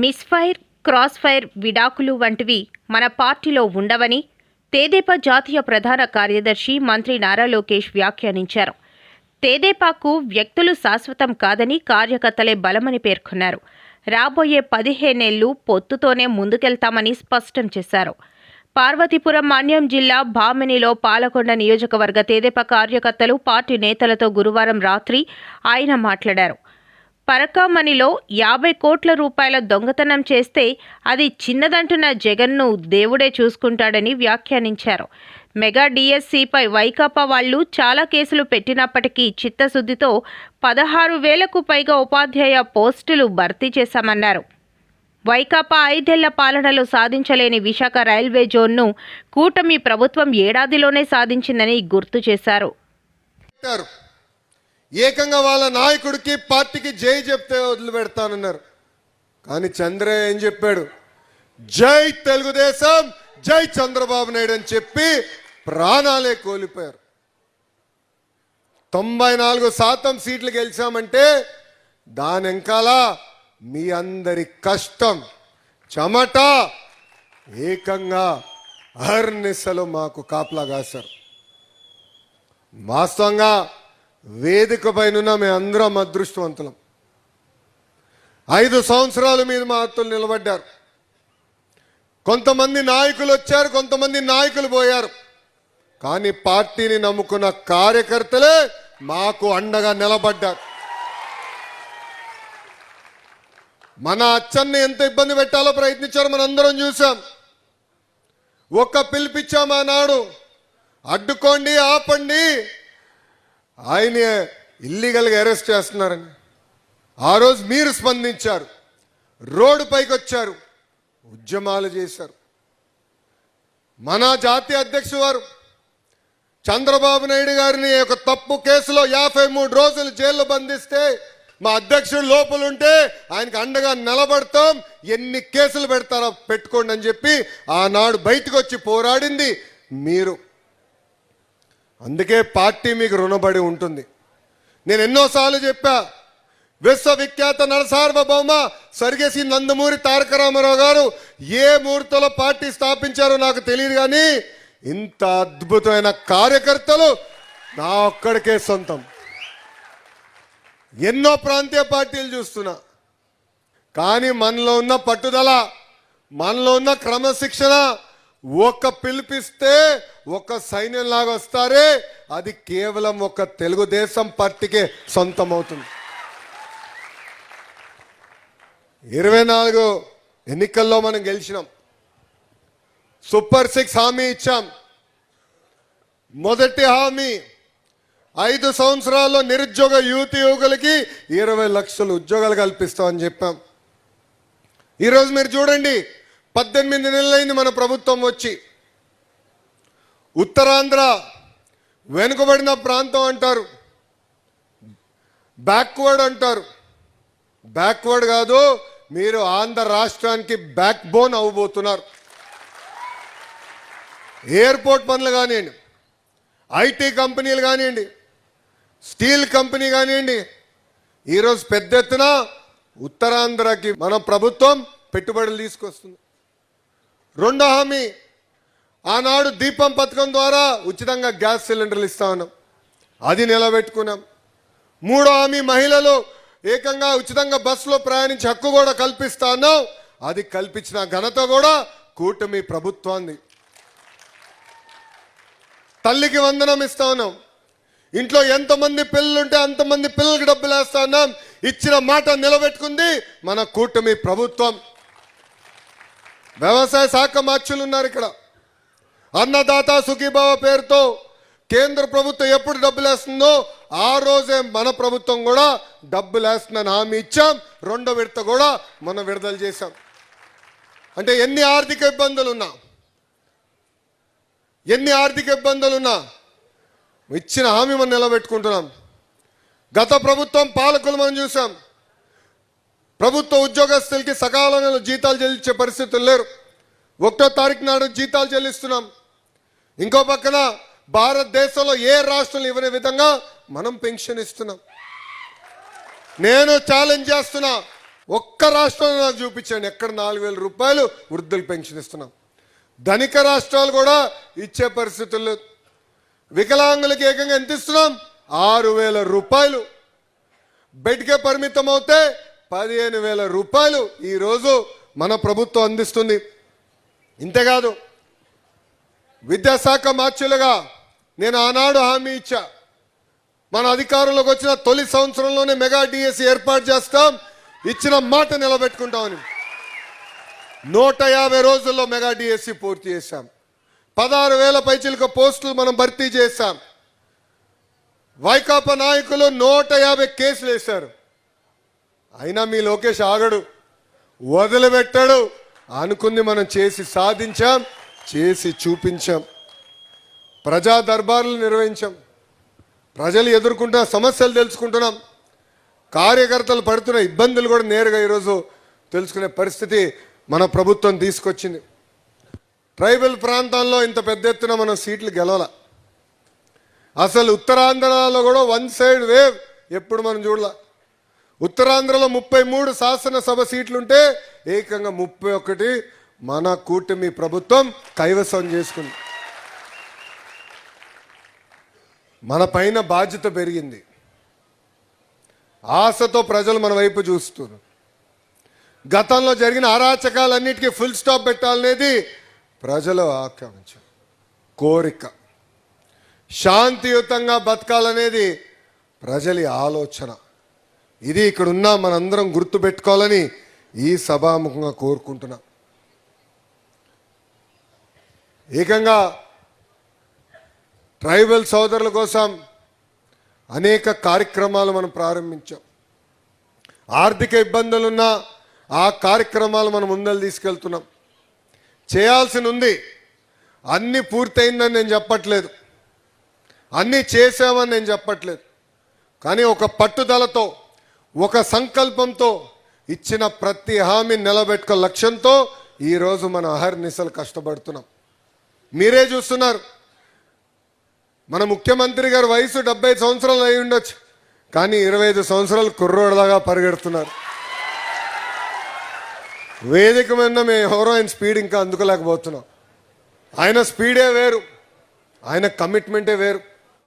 Misfire cross fire విడాకులు వంటివి మన పార్టీలో ఉండవని తేదేపా జాతీయ ప్రధాన కార్యదర్శి మంత్రి నారా లోకేష్ వ్యాఖ్యానించారు. తేదేపాకు వ్యక్తులు శాశ్వతం కాదని కార్యకర్తలే బలమని పేర్కొన్నారు. రాబోయే పదిహేనేళ్ళు పొత్తుతోనే ముందుకెళ్తామని స్పష్టం చేశారు. పార్వతీపురం మాన్యం జిల్లా భామినిలో పాలకొండ నియోజకవర్గ తేదేపా కార్యకర్తలు పార్టీ నేతలతో గురువారం రాత్రి ఆయన మాట్లాడారు. పరకామణిలో యాభై కోట్ల రూపాయల దొంగతనం చేస్తే అది చిన్నదంటున్న జగన్ను దేవుడే చూసుకుంటాడని వ్యాఖ్యానించారు. మెగా డిఎస్సిపై వైకాపా వాళ్ళు చాలా కేసులు పెట్టినప్పటికీ చిత్తశుద్ధితో పదహారు వేలకు పైగా ఉపాధ్యాయ పోస్టులు భర్తీ చేశామన్నారు. వైకాపా ఐదేళ్ళ పాలనలో సాధించలేని విశాఖ రైల్వే జోన్ను కూటమి ప్రభుత్వం ఏడాదిలోనే సాధించిందని గుర్తు చేశారు. ఏకంగా వాళ్ళ నాయకుడికి పార్టీకి జై చెప్తే వదిలిపెడతానన్నారు. కానీ చంద్రయ్య ఏం చెప్పాడు? జై తెలుగుదేశం జై చంద్రబాబు నాయుడు అని చెప్పి ప్రాణాలే కోల్పోయారు. తొంభై నాలుగు శాతం సీట్లు గెలిచామంటే దాని వెనకాల మీ అందరి కష్టం చెమట ఏకంగా అహర్నిశలు మాకు కాపలా కాశారు. వాస్తవంగా వేదిక పైన మేము అందరం అదృష్టవంతులం. ఐదు సంవత్సరాల మీద మా అత్తలు నిలబడ్డారు. కొంతమంది నాయకులు వచ్చారు కొంతమంది నాయకులు పోయారు. కానీ పార్టీని నమ్ముకున్న కార్యకర్తలే మాకు అండగా నిలబడ్డారు. మన అచ్చన్ని ఎంత ఇబ్బంది పెట్టాలో ప్రయత్నించారో మనందరం చూసాం ఒక్క పిలిపించాం ఆనాడు. అడ్డుకోండి ఆపండి ఆయన ఇల్లీగల్గా అరెస్ట్ చేస్తున్నారని. ఆ రోజు మీరు స్పందించారు. రోడ్డు పైకి వచ్చారు. ఉద్యమాలు చేశారు. మన జాతీయ అధ్యక్షుడు వారు చంద్రబాబు నాయుడు గారిని ఒక తప్పు కేసులో యాభై మూడు రోజులు జైల్లో బంధిస్తే మా అధ్యక్షుడు లోపలుంటే ఆయనకు అండగా నిలబడతాం. ఎన్ని కేసులు పెడతారో పెట్టుకోండి అని చెప్పి ఆనాడు బయటకు వచ్చి పోరాడింది మీరు. అందుకే పార్టీ మీకు రుణపడి ఉంటుంది. నేను ఎన్నోసార్లు చెప్పా విశ్వవిఖ్యాత నరసార్వభౌమ సరిగేసి నందమూరి తారక రామారావు గారు ఏ ముహూర్తంలో పార్టీ స్థాపించారో నాకు తెలియదు కానీ ఇంత అద్భుతమైన కార్యకర్తలు నా ఒక్కడికే సొంతం. ఎన్నో ప్రాంతీయ పార్టీలు చూస్తున్నా. కానీ మనలో ఉన్న పట్టుదల మనలో ఉన్న క్రమశిక్షణ ఒక పిలిపిస్తే ఒక సైన్యంలాగా వస్తారే అది కేవలం ఒక తెలుగుదేశం పార్టీకే సొంతం అవుతుంది ఇరవై నాలుగు ఎన్నికల్లో మనం గెలిచినాం. సూపర్ సిక్స్ హామీ ఇచ్చాం. మొదటి హామీ ఐదు సంవత్సరాల్లో నిరుద్యోగ యువతి యువకులకి ఇరవై లక్షలు ఉద్యోగాలు కల్పిస్తామని చెప్పాం. ఈరోజు మీరు చూడండి పద్దెనిమిది నెలలైంది మన ప్రభుత్వం వచ్చి. ఉత్తరాంధ్ర వెనుకబడిన ప్రాంతం అంటారు. బ్యాక్వర్డ్ అంటారు. బ్యాక్వర్డ్ కాదు మీరు ఆంధ్ర రాష్ట్రానికి బ్యాక్ బోన్ అవ్వబోతున్నారు. ఎయిర్పోర్ట్ పనులు కానివ్వండి ఐటీ కంపెనీలు కానివ్వండి స్టీల్ కంపెనీ కానివ్వండి ఈరోజు పెద్ద ఎత్తున ఉత్తరాంధ్రకి మన ప్రభుత్వం పెట్టుబడులు తీసుకొస్తుంది. రెండో హామీ. ఆనాడు దీపం పథకం ద్వారా ఉచితంగా గ్యాస్ సిలిండర్లు ఇస్తా ఉన్నాం. అది నిలబెట్టుకున్నాం. మూడో హామీ మహిళలు ఏకంగా ఉచితంగా బస్సులో ప్రయాణించే హక్కు కూడా కల్పిస్తా ఉన్నాం. అది కల్పించిన ఘనత కూడా కూటమి ప్రభుత్వాన్ని. తల్లికి వందనం ఇస్తా ఉన్నాం. ఇంట్లో ఎంతమంది పిల్లలు ఉంటే అంతమంది పిల్లలకి డబ్బులు వేస్తా ఉన్నాం. ఇచ్చిన మాట నిలబెట్టుకుంది మన కూటమి ప్రభుత్వం. వ్యవసాయ శాఖ మార్చులు ఉన్నారు ఇక్కడ. అన్నదాత సుఖీభావ పేరుతో కేంద్ర ప్రభుత్వం ఎప్పుడు డబ్బులు వేస్తుందో ఆ రోజే మన ప్రభుత్వం కూడా డబ్బులు వేస్తుందని హామీ ఇచ్చాం. రెండో విడత కూడా మనం విడుదల చేశాం. అంటే ఎన్ని ఆర్థిక ఇబ్బందులు ఉన్నా ఎన్ని ఆర్థిక ఇబ్బందులు ఉన్నా ఇచ్చిన హామీ మనం నిలబెట్టుకుంటున్నాం. గత ప్రభుత్వం పాలకులు మనం చూసాం ప్రభుత్వ ఉద్యోగస్తులకి సకాలంలో జీతాలు చెల్లించే పరిస్థితులు లేరు. ఒకటో తారీఖు నాడు జీతాలు చెల్లిస్తున్నాం. ఇంకో పక్కన భారతదేశంలో ఏ రాష్ట్రంలో ఇవ్వని విధంగా మనం పెన్షన్ ఇస్తున్నాం. నేను ఛాలెంజ్ చేస్తున్నా. ఒక్క రాష్ట్రంలో నాకు చూపించండి. ఎక్కడ నాలుగు వేల రూపాయలు వృద్ధులు పెన్షన్ ఇస్తున్నాం. ధనిక రాష్ట్రాలు కూడా ఇచ్చే పరిస్థితులు వికలాంగులకి ఏకంగా ఎంత ఇస్తున్నాం? ఆరు వేల రూపాయలు. బెడ్కే పరిమితం అవుతే పదిహేను వేల రూపాయలు ఈరోజు మన ప్రభుత్వం అందిస్తుంది. ఇంతేకాదు విద్యాశాఖ మార్చులుగా నేను ఆనాడు హామీ ఇచ్చా. మన అధికారంలోకి వచ్చిన తొలి సంవత్సరంలోనే మెగా డిఎస్సి ఏర్పాటు చేస్తాం ఇచ్చిన మాట నిలబెట్టుకుంటామని. నూట యాభై రోజుల్లో మెగా డిఎస్సి పూర్తి చేశాం. పదహారు వేల పైచిలుక పోస్టులు మనం భర్తీ చేశాం. వైకాపా నాయకులు నూట యాభై కేసులు వేశారు. అయినా మీ లోకేష్ ఆగడు. వదిలిపెట్టాడు. అనుకుంది మనం చేసి సాధించాం చేసి చూపించాం. ప్రజా దర్బార్లు నిర్వహించాం. ప్రజలు ఎదుర్కొంటున్న సమస్యలు తెలుసుకుంటున్నాం. కార్యకర్తలు పడుతున్న ఇబ్బందులు కూడా నేరుగా ఈరోజు తెలుసుకునే పరిస్థితి మన ప్రభుత్వం తీసుకొచ్చింది. ట్రైబల్ ప్రాంతాల్లో ఇంత పెద్ద ఎత్తున మనం సీట్లు గెలవాల. అసలు ఉత్తరాంధ్రలో కూడా వన్ సైడ్ వేవ్ ఎప్పుడు మనం చూడాల. ఉత్తరాంధ్రలో ముప్పై మూడు శాసనసభ సీట్లుంటే ఏకంగా ముప్పై ఒకటి మన కూటమి ప్రభుత్వం కైవసం చేసుకుంది. మన పైన బాధ్యత పెరిగింది. ఆశతో ప్రజలు మన వైపు చూస్తున్నారు. గతంలో జరిగిన అరాచకాలన్నిటికీ ఫుల్ స్టాప్ పెట్టాలనేది ప్రజలు ఆకాంక్ష కోరిక. శాంతియుతంగా బతకాలనేది ప్రజలి ఆలోచన. ఇది ఇక్కడ ఉన్న మనందరం గుర్తుపెట్టుకోవాలని ఈ సభాముఖంగా కోరుకుంటున్నా. ఏకంగా ట్రైబల్ సోదరుల కోసం అనేక కార్యక్రమాలు మనం ప్రారంభించాం. ఆర్థిక ఇబ్బందులున్నా ఆ కార్యక్రమాలు మనం ముందలు తీసుకెళ్తున్నాం. చేయాల్సి ఉంది అన్నీ పూర్తయిందని నేను చెప్పట్లేదు. అన్నీ చేసామని నేను చెప్పట్లేదు. కానీ ఒక పట్టుదలతో ఒక సంకల్పంతో ఇచ్చిన ప్రతి హామీ నిలబెట్టుకో లక్ష్యంతో ఈరోజు మనం అహర్నిశలు కష్టపడుతున్నాం. మీరే చూస్తున్నారు. మన ముఖ్యమంత్రి గారి వయసు డెబ్బై సంవత్సరాలు అయి ఉండొచ్చు కానీ ఇరవై ఐదు సంవత్సరాలు కుర్రోడలాగా పరిగెడుతున్నారు. వేదిక మీద మేము ఎవరో ఆయన స్పీడ్ ఇంకా అందుకోలేకపోతున్నాం. ఆయన స్పీడే వేరు ఆయన కమిట్మెంటే వేరు.